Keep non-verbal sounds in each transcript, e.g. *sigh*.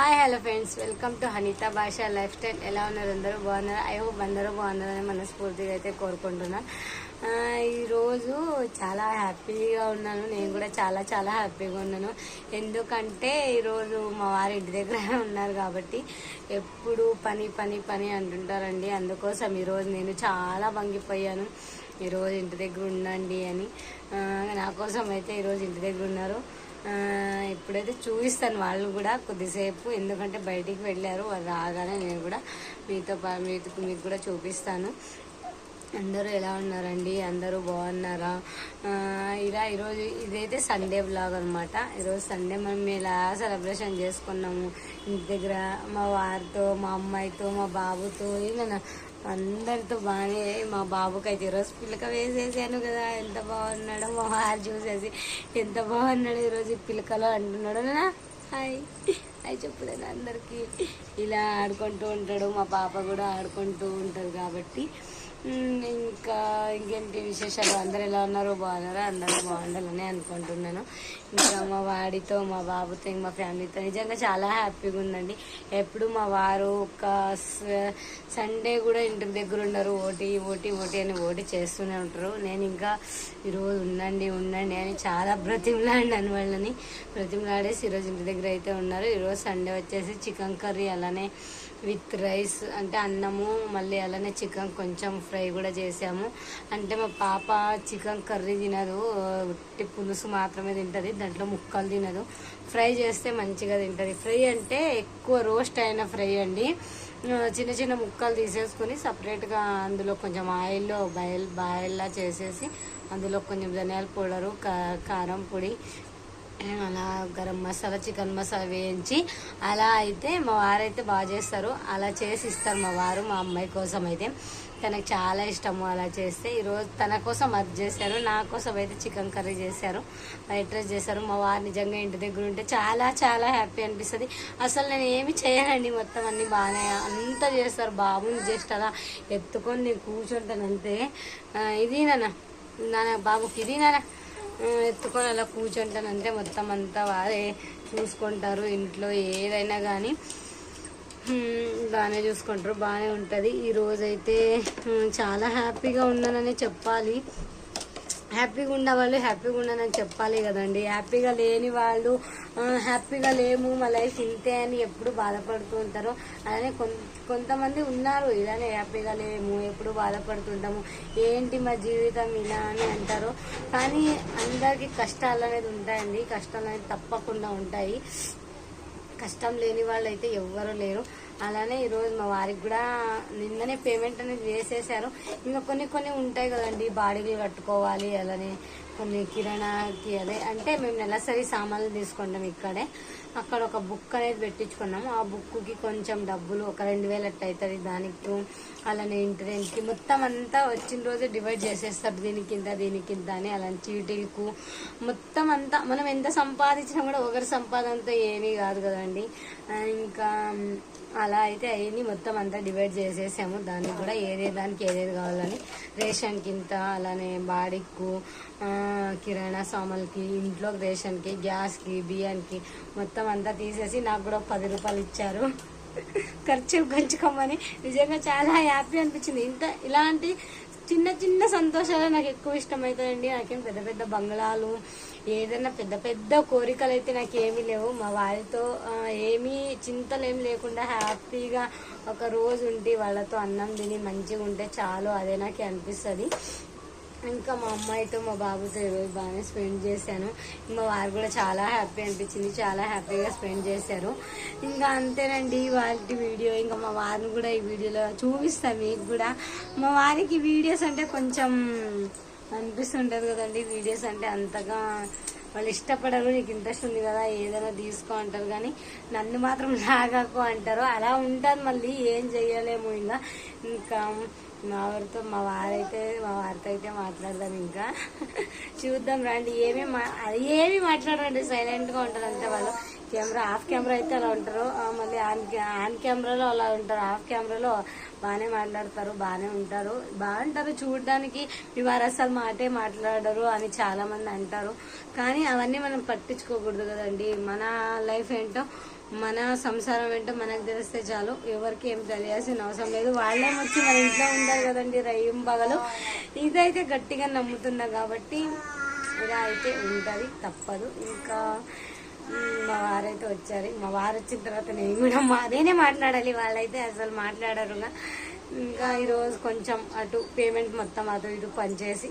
Hi hello friends welcome to Hanitha Bhasha lifestyle ఎలా ఉన్నారు అందరూ? బాగున్నారు? ఐ హోప్ అందరూ బాగున్నారని మనస్ఫూర్తిగా అయితే కోరుకుంటున్నాను ఈరోజు చాలా హ్యాపీగా ఉన్నాను. నేను కూడా చాలా చాలా హ్యాపీగా ఉన్నాను. ఎందుకంటే ఈరోజు మా వారి ఇంటి దగ్గర ఉన్నారు కాబట్టి ఎప్పుడు పని పని పని అంటుంటారండి. అందుకోసం ఈరోజు నేను చాలా వంగిపోయాను. ఈరోజు ఇంటి దగ్గర ఉండండి అని. నా కోసం అయితే ఈరోజు ఇంటి దగ్గర ఉన్నారు. ఇప్పుడైతే చూపిస్తాను వాళ్ళు కూడా కొద్దిసేపు ఎందుకంటే బయటికి వెళ్ళారు వాళ్ళు రాగానే నేను కూడా మీతో పా- మీకు కూడా చూపిస్తాను. అందరూ ఎలా ఉన్నారండి? అందరూ బాగున్నారా? ఇలా ఈరోజు ఇదైతే సండే బ్లాగ్ అనమాట ఈరోజు సండే మనం ఇలా సెలబ్రేషన్ చేసుకున్నాము? ఇంటి దగ్గర మా వారితో మా అమ్మాయితో మా బాబుతో ఏమైనా అందరితో బాగానే మా బాబుకి అయితే ఈరోజు పిలక వేసేసాను కదా ఎంత బాగున్నాడో మా వారు చూసేసి ఎంత బాగున్నాడు ఈరోజు పిలకలు అంటున్నాడు నా హాయ్. హాయ్ చెప్పులేను అందరికీ. ఇలా ఆడుకుంటూ ఉంటాడు మా పాప కూడా ఆడుకుంటూ ఉంటుంది కాబట్టి. ఇంకా ఇంకేంటి విశేషాలు? అందరు ఎలా ఉన్నారో బాగున్నారా? అందరూ బాగుండాలని అనుకుంటున్నాను. ఇంకా మా వాడితో మా బాబుతో ఇంకా మా ఫ్యామిలీతో నిజంగా చాలా హ్యాపీగా ఉందండి. ఎప్పుడు మా వారు ఒక సండే కూడా ఇంటి దగ్గర ఉండరు. ఓటీ ఓటీ ఓటీ అని ఓటీ చేస్తూనే ఉంటారు. నేను ఇంకా ఈరోజు ఉండండి ఉండండి అని చాలా బ్రతిమలాడినాను వాళ్ళని. బ్రతిమలాడేసి ఈరోజు ఇంటి దగ్గర అయితే ఉన్నారు. ఈరోజు సండే వచ్చేసి చికెన్ కర్రీ అలానే విత్ రైస్ అంటే అన్నము మళ్ళీ అలానే చికెన్ కొంచెం ఫ్రై కూడా చేసాము. అంటే మా పాప చికెన్ కర్రీ తినదు ఉట్టి పులుసు మాత్రమే తింటుంది దాంట్లో ముక్కలు తినదు. ఫ్రై చేస్తే మంచిగా తింటుంది. ఫ్రై అంటే ఎక్కువ రోస్ట్ అయిన ఫ్రై అండి. చిన్న చిన్న ముక్కలు తీసేసుకుని సపరేట్గా అందులో కొంచెం ఆయిల్లో బాయిల్ బాయిల్లా చేసేసి అందులో కొంచెం ధనియాల పౌడరు కారం పొడి అలా గరం మసాలా చికెన్ మసాలా వేయించి అలా అయితే మా వారు అయితే బాగా చేస్తారు. అలా చేసి ఇస్తారు మా వారు మా అమ్మాయి కోసం అయితే. తనకు చాలా ఇష్టము అలా చేస్తే. ఈరోజు తన కోసం అది చేశారు నా కోసం అయితే చికెన్ కర్రీ చేశారు వైట్ రైస్ చేశారు. మా వారు నిజంగా ఇంటి దగ్గర ఉంటే చాలా చాలా హ్యాపీ అనిపిస్తుంది. అసలు నేను ఏమి చేయనండి మొత్తం అన్ని బాగానే అంతా చేస్తారు. బాబుని జస్ట్ అలా ఎత్తుకొని నేను కూర్చుంటాను అంతే ఇది నాన్న నాన్న బాబుకి ఇది నాన్న. ఎత్తుకొని అలా కూర్చుంటానంటే మొత్తం అంతా వారే చూసుకుంటారు ఇంట్లో ఏదైనా కానీ బాగానే చూసుకుంటారు బాగానే ఉంటుంది. ఈరోజైతే చాలా హ్యాపీగా ఉన్నానని చెప్పాలి. హ్యాపీగా ఉన్న వాళ్ళు హ్యాపీగా ఉండనని చెప్పాలి కదండి. హ్యాపీగా లేని వాళ్ళు హ్యాపీగా లేము మా లైఫ్ ఇంతే అని ఎప్పుడు బాధపడుతూ ఉంటారు. అలానే కొంతమంది ఉన్నారు ఇలానే హ్యాపీగా లేము ఎప్పుడు బాధపడుతుంటాము ఏంటి మా జీవితం ఇలా అని అంటారు. కానీ అందరికీ కష్టాలు అనేది ఉంటాయండి. కష్టాలు అనేది తప్పకుండా ఉంటాయి. కష్టం లేని వాళ్ళు అయితే ఎవ్వరూ లేరు. అలానే ఈరోజు మా వారికి కూడా నిన్ననే పేమెంట్ అనేది వేసేసారు ఇంకా కొన్ని కొన్ని ఉంటాయి కదండి బాడీలు కట్టుకోవాలి అలానే కొన్ని కిరాణాకి అదే. అంటే మేము నెలసరి సామాన్లు తీసుకుంటాం ఇక్కడే. అక్కడ ఒక బుక్ అనేది పెట్టించుకున్నాము. ఆ బుక్కి కొంచెం డబ్బులు ఒక రెండు వేలు అట్ట అవుతుంది దానికి అలానే ఇంటి రెంట్కి మొత్తం అంతా వచ్చిన రోజు డివైడ్ చేసేస్తారు. దీనికి ఇంత దీనికి ఇంత అని అలాంటి చీటీలకు మొత్తం అంతా. మనం ఎంత సంపాదించినా కూడా ఒకరి సంపాదనతో ఏమీ కాదు కదండి. ఇంకా అలా అయితే అవన్నీ మొత్తం అంతా డివైడ్ చేసేసాము. దానికి కూడా ఏదే దానికి ఏదేది కావాలని. రేషన్కి ఇంత అలానే బాడీకు కిరాణా సామాన్లకి ఇంట్లో రేషన్కి గ్యాస్కి బియ్యానికి మొత్తం అంతా తీసేసి నాకు కూడా ఒక పది రూపాయలు ఇచ్చారు. ఖర్చు కొంచుకోమని నిజంగా చాలా హ్యాపీ అనిపించింది. ఇంత ఇలాంటి చిన్న చిన్న సంతోషాలు నాకు ఎక్కువ ఇష్టమవుతాయండి. నాకేం పెద్ద పెద్ద బంగ్లాలు ఏదైనా పెద్ద పెద్ద కోరికలు అయితే నాకు ఏమీ లేవు. మా వారితో ఏమీ చింతలు ఏమి లేకుండా హ్యాపీగా ఒక రోజు ఉండి వాళ్ళతో అన్నం తిని మంచిగా ఉంటే చాలు అదే నాకు అనిపిస్తుంది ఇంకా మా అమ్మాయితో మా బాబుతో ఈరోజు బాగానే స్పెండ్ చేశాను. మా వారు కూడా చాలా హ్యాపీ అనిపించింది చాలా హ్యాపీగా స్పెండ్ చేశారు. ఇంకా అంతేనండి వాళ్ళ వీడియో ఇంకా మా వారిని కూడా ఈ వీడియోలో చూపిస్తాను మీకు కూడా. మా వారికి వీడియోస్ అంటే కొంచెం అనిపిస్తుంటుంది కదండి వీడియోస్ అంటే అంతగా వాళ్ళు ఇష్టపడరు నీకు ఇంట్రెస్ట్ ఉంది కదా ఏదైనా తీసుకో అంటారు. కానీ నన్ను మాత్రం లాగాకు అంటారు. అలా ఉంటుంది మళ్ళీ ఏం చెయ్యలేము ఇంకా. ఇంకా మా వారితో మా వారైతే మా వారితో అయితే మాట్లాడదాం ఇంకా. చూద్దాం రండి. ఏమీ మా అది ఏమీ మాట్లాడరండి. సైలెంట్గా ఉంటారు అంతే వాళ్ళు. కెమెరా ఆఫ్ కెమెరా అయితే అలా ఉంటారు. మళ్ళీ ఆన్ ఆన్ కెమెరాలో అలా ఉంటారు. ఆఫ్ కెమెరాలో బాగానే మాట్లాడతారు బాగానే ఉంటారు. బాగుంటారు చూడడానికి. వారు అసలు మాటే మాట్లాడరు అని చాలా మంది అంటారు. కానీ అవన్నీ మనం పట్టించుకోకూడదు కదండి. మన లైఫ్ ఏంటో మన సంసారం ఏంటో మనకు తెలిస్తే చాలు. ఎవరికి ఏం తెలియాల్సిన అవసరం లేదు. వాళ్ళేం వచ్చి మన ఇంట్లో ఉంటారు కదండి రయ్యం పగలు. ఇదైతే గట్టిగా నమ్ముతున్నా కాబట్టి ఇలా అయితే ఉంటుంది తప్పదు. ఇంకా మా వారైతే వచ్చారు. మా వారు వచ్చిన తర్వాత నేను కూడా మా నేనే మాట్లాడాలి. వాళ్ళైతే అసలు మాట్లాడరుగా ఇంకా. ఈరోజు కొంచెం అటు పేమెంట్ మొత్తం అటు ఇటు పనిచేసి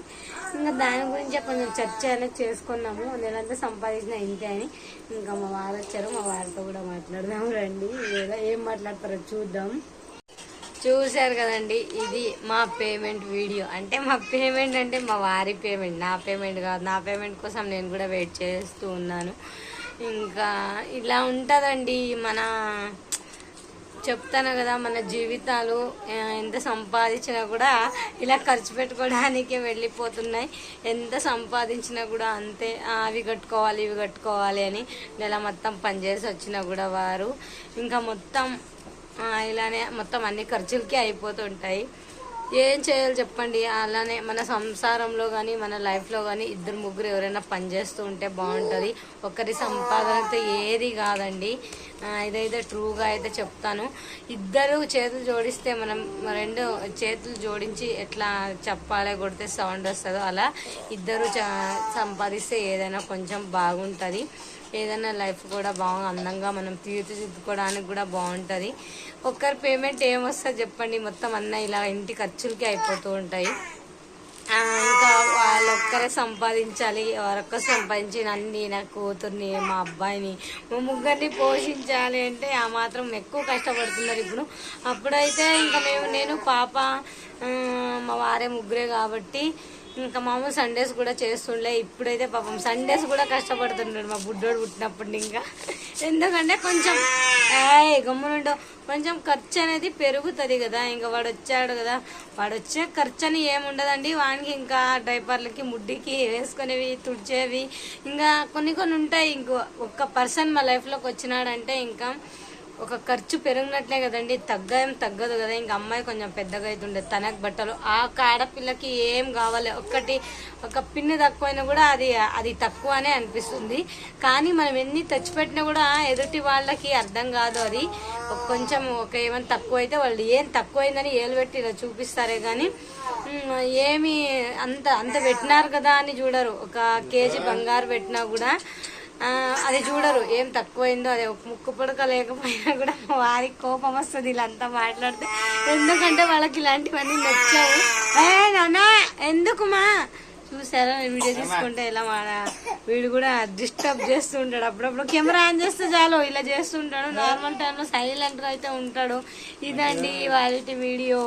ఇంకా దాని గురించి కొంచెం చర్చ అనేది చేసుకున్నాము. నేనంతా సంపాదించిన ఇంతే అని. ఇంకా మా వారు వచ్చారు. మా వారితో కూడా మాట్లాడదాం రండి. లేదా ఏం మాట్లాడతారో చూద్దాం. చూశారు కదండి ఇది మా పేమెంట్ వీడియో. అంటే మా పేమెంట్ అంటే మా వారి పేమెంట్. నా పేమెంట్ కాదు. నా పేమెంట్ కోసం నేను కూడా వెయిట్ చేస్తూ ఉన్నాను. ఇంకా ఇలా ఉంటుందండి మన చెప్తాను కదా మన జీవితాలు ఎంత సంపాదించినా కూడా ఇలా ఖర్చు పెట్టుకోవడానికే వెళ్ళిపోతున్నాయి. ఎంత సంపాదించినా కూడా అంతే అవి కట్టుకోవాలి ఇవి కట్టుకోవాలి అని నెల మొత్తం పనిచేసి వచ్చినా కూడా వారు. ఇంకా మొత్తం ఇలానే మొత్తం అన్ని ఖర్చులకి అయిపోతుంటాయి. ఏం చేయాలి చెప్పండి? అలానే మన సంసారంలో కానీ మన లైఫ్లో కానీ ఇద్దరు ముగ్గురు ఎవరైనా పనిచేస్తూ ఉంటే బాగుంటుంది. ఒకరి సంపాదనతో ఏది కాదండి. ఇదైతే ట్రూగా అయితే చెప్తాను. ఇద్దరు చేతులు జోడిస్తే మనం రెండు చేతులు జోడించి ఎట్లా చెప్పాలి కొడితే సౌండ్ వస్తుందో అలా ఇద్దరు సంపాదిస్తే ఏదైనా కొంచెం బాగుంటుంది. ఏదైనా లైఫ్ కూడా బాగా అందంగా మనం తీర్చిదిద్దుకోవడానికి కూడా బాగుంటుంది. ఒక్కరి పేమెంట్ ఏమొస్తా చెప్పండి. మొత్తం అన్న ఇలా ఇంటి ఖర్చులకి అయిపోతూ ఉంటాయి. ఇంకా ఇంకా వాళ్ళొక్కరే సంపాదించాలి. వారొక్కరు సంపాదించి నన్ను నా కూతుర్ని మా అబ్బాయిని మా ముగ్గురిని పోషించాలి అంటే ఆ మాత్రం ఎక్కువ కష్టపడుతున్నారు ఇప్పుడు. అప్పుడైతే ఇంకా మేము నేను పాప మా వారే ముగ్గురే కాబట్టి ఇంకా మామూలు సండేస్ కూడా చేస్తుండే. ఇప్పుడైతే పాపం సండేస్ కూడా కష్టపడుతున్నాడు మా బుడ్డోడు పుట్టినప్పుడు ఇంకా. ఎందుకంటే కొంచెం గమ్మునుండో కొంచెం ఖర్చు అనేది పెరుగుతుంది కదా. ఇంకా వాడు వచ్చాడు కదా. వాడు వచ్చే ఖర్చు అని ఏముండదండి. వానికి ఇంకా డైపర్లకి ముడ్డికి వేసుకునేవి తుడిచేవి. ఇంకా కొన్ని కొన్ని ఉంటాయి. ఇంకో ఒక్క పర్సన్ మా లైఫ్లోకి వచ్చినాడంటే ఇంకా ఒక ఖర్చు పెరిగినట్లే కదండి. తగ్గేం తగ్గదు కదా. ఇంకా అమ్మాయి కొంచెం పెద్దగా అవుతుండే తనకు బట్టలు. ఆ ఆడపిల్లకి ఏం కావాలి? ఒక్కటి ఒక పిన్ని తక్కువైనా కూడా అది అది తక్కువ అనే అనిపిస్తుంది. కానీ మనం ఎన్ని తెచ్చిపెట్టినా కూడా ఎదుటి వాళ్ళకి అర్థం కాదు అది. కొంచెం ఒక ఏమైనా తక్కువ అయితే వాళ్ళు ఏం తక్కువైందని ఏలు పెట్టి ఇలా చూపిస్తారే కానీ ఏమి అంత అంత పెట్టినారు కదా అని చూడరు. ఒక కేజీ బంగారు పెట్టినా కూడా అది చూడరు. ఏం తక్కువైందో అది ముక్కు పుడక లేకపోయినా కూడా వారికి కోపం వస్తుంది వీళ్ళంతా మాట్లాడితే. ఎందుకంటే వాళ్ళకి ఇలాంటివన్నీ నచ్చావు. ఏ నాన్న ఎందుకుమా? చూసారా? నేను వీడియో తీసుకుంటే ఇలా మా వీడు కూడా డిస్టర్బ్ చేస్తూ ఉంటాడు. అప్పుడప్పుడు కెమెరా ఆన్ చేస్తే చాలు ఇలా చేస్తుంటాడు నార్మల్ టైంలో సైలెంట్గా అయితే ఉంటాడు. ఇదండి వాళ్ళ వీడియో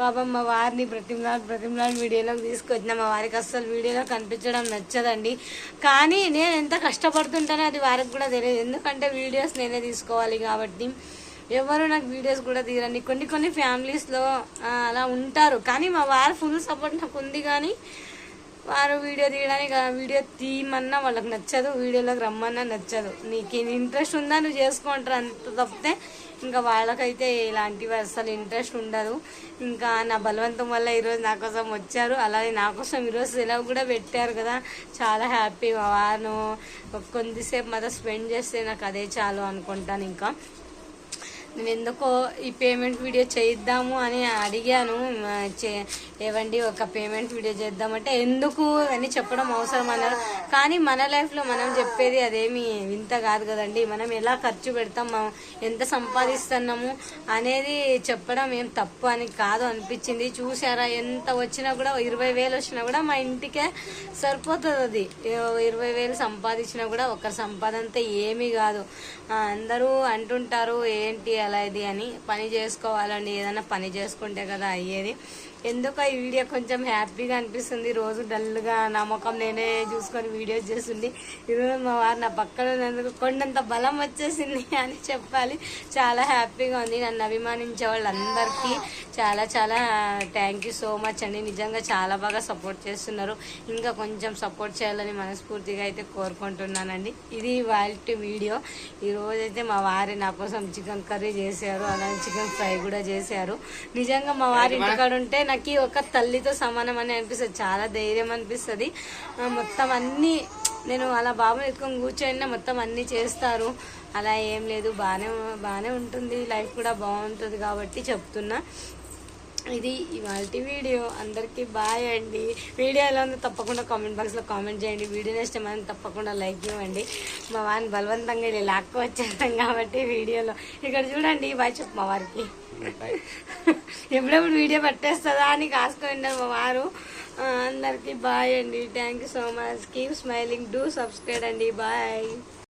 పాపం మా వారిని ప్రతిమలాడు ప్రతిమలాడు వీడియోలోకి తీసుకొచ్చిన. మా వారికి అస్సలు వీడియోలో కనిపించడం నచ్చదండి. కానీ నేను ఎంత కష్టపడుతుంటానో అది వారికి కూడా తెలియదు. ఎందుకంటే వీడియోస్ నేనే తీసుకోవాలి కాబట్టి. ఎవరు నాకు వీడియోస్ కూడా తీరండి కొన్ని కొన్ని ఫ్యామిలీస్లో అలా ఉంటారు. కానీ మా వారు ఫుల్ సపోర్ట్ నాకు ఉంది కానీ వారు వీడియో తీయడానికి వీడియో తీయమన్నా వాళ్ళకి నచ్చదు వీడియోలోకి రమ్మన్నా నచ్చదు. నీకు ఇంట్రెస్ట్ ఉందా నువ్వు చేసుకుంటారు అంత తప్పితే ఇంకా వాళ్ళకైతే ఇలాంటివి అసలు ఇంట్రెస్ట్ ఉండదు. ఇంకా నా బలవంతం వల్ల ఈరోజు నా కోసం వచ్చారు. అలాగే నా కోసం ఈరోజు సెలవు కూడా పెట్టారు కదా. చాలా హ్యాపీ వాను కొద్దిసేపు మాతో స్పెండ్ చేస్తే నాకు అదే చాలు అనుకుంటాను ఇంకా. నేను ఎందుకో ఈ పేమెంట్ వీడియో చేయిద్దాము అని అడిగాను. చే- ఏవండి ఒక పేమెంట్ వీడియో చేద్దామంటే ఎందుకు అని చెప్పడం అవసరం అన్నారు. కానీ మన లైఫ్లో మనం చెప్పేది అదేమి వింత కాదు కదండి. మనం ఎలా ఖర్చు పెడతాం మనం ఎంత సంపాదిస్తున్నాము అనేది చెప్పడం ఏం తప్పు అని కాదు అనిపించింది. చూసారా ఎంత వచ్చినా కూడా ఇరవై వేలు వచ్చినా కూడా మా ఇంటికే సరిపోతుంది అది. ఇరవై వేలు సంపాదించినా కూడా ఒకరి సంపాదనతో ఏమీ కాదు. అందరూ అంటుంటారు ఏంటి అలా ఇది అని పని చేసుకోవాలండి. ఏదైనా పని చేసుకుంటే కదా అయ్యేది. ఎందుకో ఈ వీడియో కొంచెం హ్యాపీగా అనిపిస్తుంది. రోజు డల్గా నా ముఖం నేనే చూసుకొని వీడియోస్ చేస్తుంది. ఈరోజు మా వారు నా పక్కన కొండంత బలం వచ్చేసింది అని చెప్పాలి. చాలా హ్యాపీగా ఉంది. నన్ను అభిమానించే వాళ్ళందరికీ చాలా చాలా థ్యాంక్ యూ సో మచ్ అండి. నిజంగా చాలా బాగా సపోర్ట్ చేస్తున్నారు. ఇంకా కొంచెం సపోర్ట్ చేయాలని మనస్ఫూర్తిగా అయితే కోరుకుంటున్నానండి. ఇది వాళ్ళ వీడియో. ఈ రోజైతే మా వారి నా కోసం చికెన్ కర్రీ చేశారు. అలాగే చికెన్ ఫ్రై కూడా చేశారు. నిజంగా మా వారి ఇంటికాడ ఉంటే నాకు నాకు ఒక తల్లితో సమానం అని అనిపిస్తుంది. చాలా ధైర్యం అనిపిస్తుంది. మొత్తం అన్ని నేను అలా బాబుని ఎత్తుకొని కూర్చొని మొత్తం అన్నీ చేస్తారు. అలా ఏం లేదు బాగానే బాగానే ఉంటుంది. లైఫ్ కూడా బాగుంటుంది కాబట్టి చెప్తున్నా. ఇది ఇవాళ వీడియో. అందరికీ బాయ్ అండి. వీడియో ఎలా ఉందో తప్పకుండా కామెంట్ బాక్స్లో కామెంట్ చేయండి. వీడియో ఇష్టమైంది తప్పకుండా లైక్ ఇవ్వండి. మా వారిని బలవంతంగా ఇలా లాక్కు వచ్చేస్తాం కాబట్టి వీడియోలో. ఇక్కడ చూడండి బాయ్ చెప్పు మా వారికి. *laughs* ఎప్పుడప్పుడు వీడియో పట్టేస్తుందా అని కాసుకుంటారు మా వారు. అందరికీ బాయ్ అండి. Thank you so much keep smiling do subscribe అండి. బాయ్